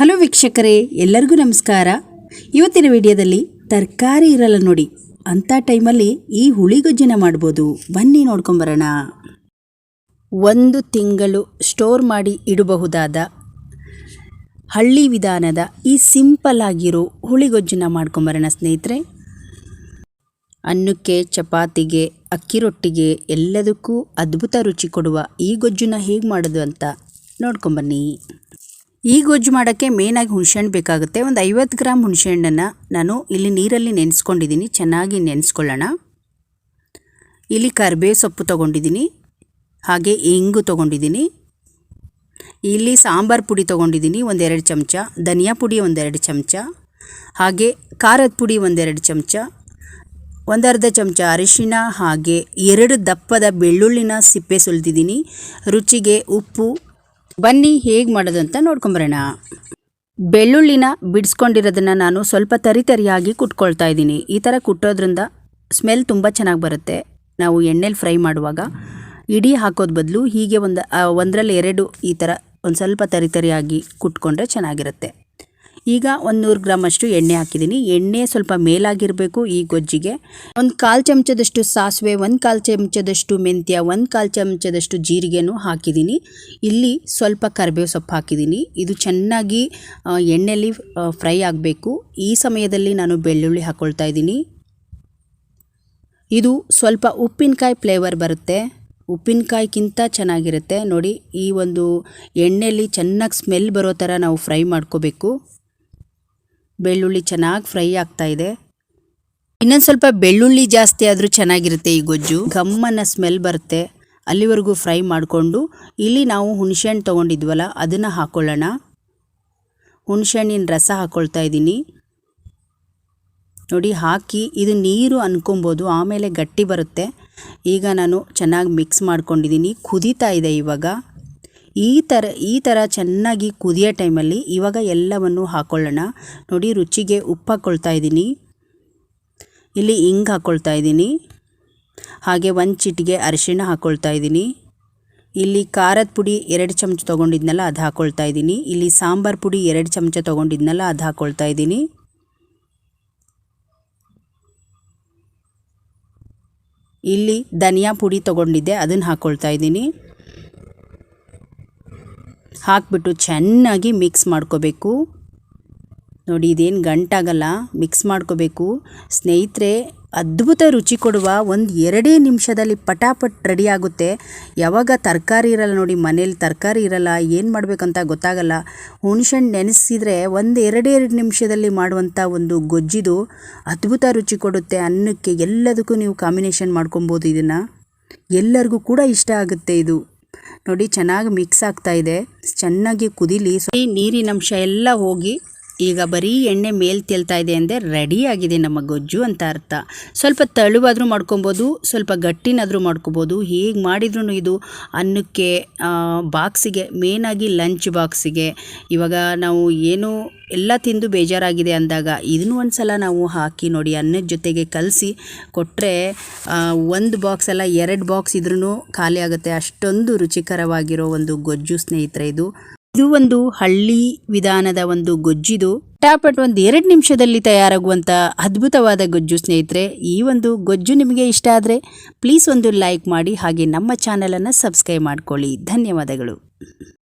Hello ವೀಕ್ಷಕರೇ, ಎಲ್ಲರಿಗೂ ನಮಸ್ಕಾರ. ಇವತ್ತಿನ ವಿಡಿಯೋದಲ್ಲಿ ತರಕಾರಿ ಇರಲ್ಲ ನೋಡಿ, ಅಂಥ ಟೈಮಲ್ಲಿ ಈ ಹುಳಿಗೊಜ್ಜಿನ ಮಾಡ್ಬೋದು. ಬನ್ನಿ ನೋಡ್ಕೊಂಬರೋಣ. ಒಂದು ತಿಂಗಳು ಸ್ಟೋರ್ ಮಾಡಿ ಇಡಬಹುದಾದ ಹಳ್ಳಿ ವಿಧಾನದ ಈ ಸಿಂಪಲ್ ಆಗಿರೋ ಹುಳಿಗೊಜ್ಜನ್ನ ಮಾಡ್ಕೊಂಬರೋಣ ಸ್ನೇಹಿತರೆ. ಅನ್ನಕ್ಕೆ, ಚಪಾತಿಗೆ, ಅಕ್ಕಿ ರೊಟ್ಟಿಗೆ ಎಲ್ಲದಕ್ಕೂ ಅದ್ಭುತ ರುಚಿ ಕೊಡುವ ಈ ಗೊಜ್ಜುನ ಹೇಗೆ ಮಾಡೋದು ಅಂತ ನೋಡ್ಕೊಂಬನ್ನಿ. ಈ ಗೊಜ್ಜು ಮಾಡೋಕ್ಕೆ ಮೇನಾಗಿ ಹುಣಸೆಹಣ್ಣು ಬೇಕಾಗುತ್ತೆ. ಒಂದು ಐವತ್ತು ಗ್ರಾಮ್ ಹುಣಸೆಹಣ್ಣನ್ನು ನಾನು ಇಲ್ಲಿ ನೀರಲ್ಲಿ ನೆನೆಸ್ಕೊಂಡಿದ್ದೀನಿ. ಚೆನ್ನಾಗಿ ನೆನೆಸ್ಕೊಳ್ಳೋಣ. ಇಲ್ಲಿ ಕರಿಬೇವು ಸೊಪ್ಪು ತೊಗೊಂಡಿದ್ದೀನಿ. ಹಾಗೆ ಇಂಗು ತೊಗೊಂಡಿದ್ದೀನಿ. ಇಲ್ಲಿ ಸಾಂಬಾರು ಪುಡಿ ತೊಗೊಂಡಿದ್ದೀನಿ, ಒಂದೆರಡು ಚಮಚ. ಧನಿಯಾ ಪುಡಿ, ಒಂದೆರಡು ಚಮಚ. ಹಾಗೆ ಖಾರದ ಪುಡಿ, ಒಂದೆರಡು ಚಮಚ. ಒಂದರ್ಧ ಚಮಚ ಅರಿಶಿನ ಹಾಗೆ ಎರಡು ದಪ್ಪದ ಬೆಳ್ಳುಳ್ಳಿನ ಸಿಪ್ಪೆ ಸುಲಿದಿದ್ದೀನಿ ರುಚಿಗೆ ಉಪ್ಪು ಬನ್ನಿ ಹೇಗೆ ಮಾಡೋದು ಅಂತ ನೋಡ್ಕೊಂಬರೋಣ. ಬೆಳ್ಳುಳ್ಳಿನ ಬಿಡಿಸ್ಕೊಂಡಿರೋದನ್ನು ನಾನು ಸ್ವಲ್ಪ ತರಿತರಿಯಾಗಿ ಕುಟ್ಕೊಳ್ತಾ ಇದ್ದೀನಿ. ಈ ಥರ ಕುಟ್ಟೋದ್ರಿಂದ ಸ್ಮೆಲ್ ತುಂಬ ಚೆನ್ನಾಗಿ ಬರುತ್ತೆ. ನಾವು ಎಣ್ಣೆಲಿ ಫ್ರೈ ಮಾಡುವಾಗ ಇಡೀ ಹಾಕೋದ್ ಬದಲು ಹೀಗೆ ಒಂದು ಒಂದರಲ್ಲಿ ಎರಡು ಈ ಥರ ಒಂದು ಸ್ವಲ್ಪ ತರಿತರಿಯಾಗಿ ಕುಟ್ಕೊಂಡ್ರೆ ಚೆನ್ನಾಗಿರುತ್ತೆ. ಈಗ ಒಂದು ನೂರು ಗ್ರಾಮ್ ಅಷ್ಟು ಎಣ್ಣೆ ಹಾಕಿದ್ದೀನಿ. ಎಣ್ಣೆ ಸ್ವಲ್ಪ ಮೇಲಾಗಿರಬೇಕು ಈ ಗೊಜ್ಜಿಗೆ. ಒಂದು ಕಾಲು ಚಮಚದಷ್ಟು ಸಾಸಿವೆ, ಒಂದು ಕಾಲು ಚಮಚದಷ್ಟು ಮೆಂತ್ಯ, ಒಂದು ಕಾಲು ಚಮಚದಷ್ಟು ಜೀರಿಗೆನೂ ಹಾಕಿದ್ದೀನಿ. ಇಲ್ಲಿ ಸ್ವಲ್ಪ ಕರಿಬೇವು ಸೊಪ್ಪು ಹಾಕಿದ್ದೀನಿ. ಇದು ಚೆನ್ನಾಗಿ ಎಣ್ಣೆಯಲ್ಲಿ ಫ್ರೈ ಆಗಬೇಕು. ಈ ಸಮಯದಲ್ಲಿ ನಾನು ಬೆಳ್ಳುಳ್ಳಿ ಹಾಕ್ಕೊಳ್ತಾ ಇದ್ದೀನಿ. ಇದು ಸ್ವಲ್ಪ ಉಪ್ಪಿನಕಾಯಿ ಫ್ಲೇವರ್ ಬರುತ್ತೆ. ಉಪ್ಪಿನಕಾಯಿಗಿಂತ ಚೆನ್ನಾಗಿರುತ್ತೆ. ನೋಡಿ, ಈ ಒಂದು ಎಣ್ಣೆಯಲ್ಲಿ ಚೆನ್ನಾಗಿ ಸ್ಮೆಲ್ ಬರೋ ಥರ ನಾವು ಫ್ರೈ ಮಾಡ್ಕೋಬೇಕು. ಬೆಳ್ಳುಳ್ಳಿ ಚೆನ್ನಾಗಿ ಫ್ರೈ ಆಗ್ತಾ ಇದೆ. ಇನ್ನೊಂದು ಸ್ವಲ್ಪ ಬೆಳ್ಳುಳ್ಳಿ ಜಾಸ್ತಿ ಆದರೂ ಚೆನ್ನಾಗಿರುತ್ತೆ ಈ ಗೊಜ್ಜು. ಘಮ್ಮನ ಸ್ಮೆಲ್ ಬರುತ್ತೆ. ಅಲ್ಲಿವರೆಗೂ ಫ್ರೈ ಮಾಡಿಕೊಂಡು ಇಲ್ಲಿ ನಾವು ಹುಣಸೆಹಣ್ಣು ತೊಗೊಂಡಿದ್ವಲ್ಲ, ಅದನ್ನು ಹಾಕ್ಕೊಳ್ಳೋಣ ಹುಣಸೆಹಣ್ಣಿನ ರಸ ಹಾಕ್ಕೊಳ್ತಾ ಇದ್ದೀನಿ. ನೋಡಿ, ಹಾಕಿ ಇದು ನೀರು ಅನ್ಕೊಬೋದು, ಆಮೇಲೆ ಗಟ್ಟಿ ಬರುತ್ತೆ. ಈಗ ನಾನು ಚೆನ್ನಾಗಿ ಮಿಕ್ಸ್ ಮಾಡ್ಕೊಂಡಿದ್ದೀನಿ. ಕುದೀತಾ ಇದೆ ಇವಾಗ. ಈ ಥರ ಈ ಥರ ಚೆನ್ನಾಗಿ ಕುದಿಯೋ ಟೈಮಲ್ಲಿ ಇವಾಗ ಎಲ್ಲವನ್ನು ಹಾಕ್ಕೊಳ್ಳೋಣ ನೋಡಿ, ರುಚಿಗೆ ಉಪ್ಪು ಹಾಕ್ಕೊಳ್ತಾ ಇದ್ದೀನಿ. ಇಲ್ಲಿ ಹಿಂಗೆ ಹಾಕ್ಕೊಳ್ತಾ ಇದ್ದೀನಿ. ಹಾಗೆ ಒಂದು ಚಿಟಿಗೆ ಅರಿಶಿಣ ಹಾಕ್ಕೊಳ್ತಾ ಇದ್ದೀನಿ. ಇಲ್ಲಿ ಖಾರದ ಪುಡಿ ಎರಡು ಚಮಚ ತೊಗೊಂಡಿದ್ನಲ್ಲ, ಅದು ಹಾಕ್ಕೊಳ್ತಾ ಇದ್ದೀನಿ. ಇಲ್ಲಿ ಸಾಂಬಾರು ಪುಡಿ ಎರಡು ಚಮಚ ತೊಗೊಂಡಿದ್ನಲ್ಲ, ಅದು ಹಾಕ್ಕೊಳ್ತಾ ಇದ್ದೀನಿ. ಇಲ್ಲಿ ಧನಿಯಾ ಪುಡಿ ತೊಗೊಂಡಿದ್ದೆ, ಅದನ್ನು ಹಾಕ್ಕೊಳ್ತಾ ಇದ್ದೀನಿ. ಹಾಕ್ಬಿಟ್ಟು ಚೆನ್ನಾಗಿ ಮಿಕ್ಸ್ ಮಾಡ್ಕೋಬೇಕು. ನೋಡಿ, ಇದೇನು ಗಂಟಾಗಲ್ಲ, ಮಿಕ್ಸ್ ಮಾಡ್ಕೋಬೇಕು. ಸ್ನೇಹಿತರೆ, ಅದ್ಭುತ ರುಚಿ ಕೊಡುವ ಒಂದು ಎರಡೇ ನಿಮಿಷದಲ್ಲಿ ಪಟಾಪಟ್ ರೆಡಿ ಆಗುತ್ತೆ. ಯಾವಾಗ ತರಕಾರಿ ಇರಲ್ಲ ನೋಡಿ, ಮನೇಲಿ ತರಕಾರಿ ಇರಲ್ಲ, ಏನು ಮಾಡಬೇಕಂತ ಗೊತ್ತಾಗಲ್ಲ. ಹುಣ್ಸೆಹಣ್ಣು ನೆನೆಸಿದರೆ ಒಂದು ಎರಡೇ ಎರಡು ನಿಮಿಷದಲ್ಲಿ ಮಾಡುವಂಥ ಒಂದು ಗೊಜ್ಜಿದು ಅದ್ಭುತ ರುಚಿ ಕೊಡುತ್ತೆ. ಅನ್ನಕ್ಕೆ ಎಲ್ಲದಕ್ಕೂ ನೀವು ಕಾಂಬಿನೇಷನ್ ಮಾಡ್ಕೊಬೋದು ಇದನ್ನು. ಎಲ್ಲರಿಗೂ ಕೂಡ ಇಷ್ಟ ಆಗುತ್ತೆ ಇದು. ನೋಡಿ ಚೆನ್ನಾಗಿ ಮಿಕ್ಸ್ ಆಗ್ತಾ ಇದೆ. ಚೆನ್ನಾಗಿ ಕುದಿಲಿ. ನೀರಿನ ಅಂಶ ಎಲ್ಲ ಹೋಗಿ ಈಗ ಬರೀ ಎಣ್ಣೆ ಮೇಲೆ ತೇಲ್ತಾ ಇದೆ ಅಂದರೆ ರೆಡಿ ಆಗಿದೆ ನಮ್ಮ ಗೊಜ್ಜು ಅಂತ ಅರ್ಥ. ಸ್ವಲ್ಪ ತಳುವಾದರೂ ಮಾಡ್ಕೊಬೋದು, ಸ್ವಲ್ಪ ಗಟ್ಟಿನಾದರೂ ಮಾಡ್ಕೊಬೋದು. ಹೀಗೆ ಮಾಡಿದ್ರೂ ಇದು ಅನ್ನಕ್ಕೆ ಬಾಕ್ಸಿಗೆ ಮೇನಾಗಿ ಲಂಚ್ ಬಾಕ್ಸಿಗೆ ಇವಾಗ ನಾವು ಏನು ಎಲ್ಲ ತಿಂದು ಬೇಜಾರಾಗಿದೆ ಅಂದಾಗ ಇದನ್ನು ಒಂದು ಸಲ ನಾವು ಹಾಕಿ ನೋಡಿ, ಅನ್ನದ ಜೊತೆಗೆ ಕಲಸಿ ಕೊಟ್ಟರೆ ಒಂದು ಬಾಕ್ಸ್ ಅಲ್ಲ ಎರಡು ಬಾಕ್ಸ್ ಇದ್ರೂ ಖಾಲಿ ಆಗುತ್ತೆ. ಅಷ್ಟೊಂದು ರುಚಿಕರವಾಗಿರೋ ಒಂದು ಗೊಜ್ಜು ಸ್ನೇಹಿತರೆ ಇದು. ಇದು ಒಂದು ಹಳ್ಳಿ ವಿಧಾನದ ಒಂದು ಗೊಜ್ಜಿದು. ಟಾಪಟ್ ಒಂದು ಎರಡು ನಿಮಿಷದಲ್ಲಿ ತಯಾರಾಗುವಂತ ಅದ್ಭುತವಾದ ಗೊಜ್ಜು ಸ್ನೇಹಿತರೆ, ಈ ಒಂದು ಗೊಜ್ಜು ನಿಮಗೆ ಇಷ್ಟ ಆದರೆ ಪ್ಲೀಸ್ ಒಂದು ಲೈಕ್ ಮಾಡಿ ಹಾಗೆ ನಮ್ಮ ಚಾನಲನ್ನು ಸಬ್ಸ್ಕ್ರೈಬ್ ಮಾಡ್ಕೊಳ್ಳಿ. ಧನ್ಯವಾದಗಳು.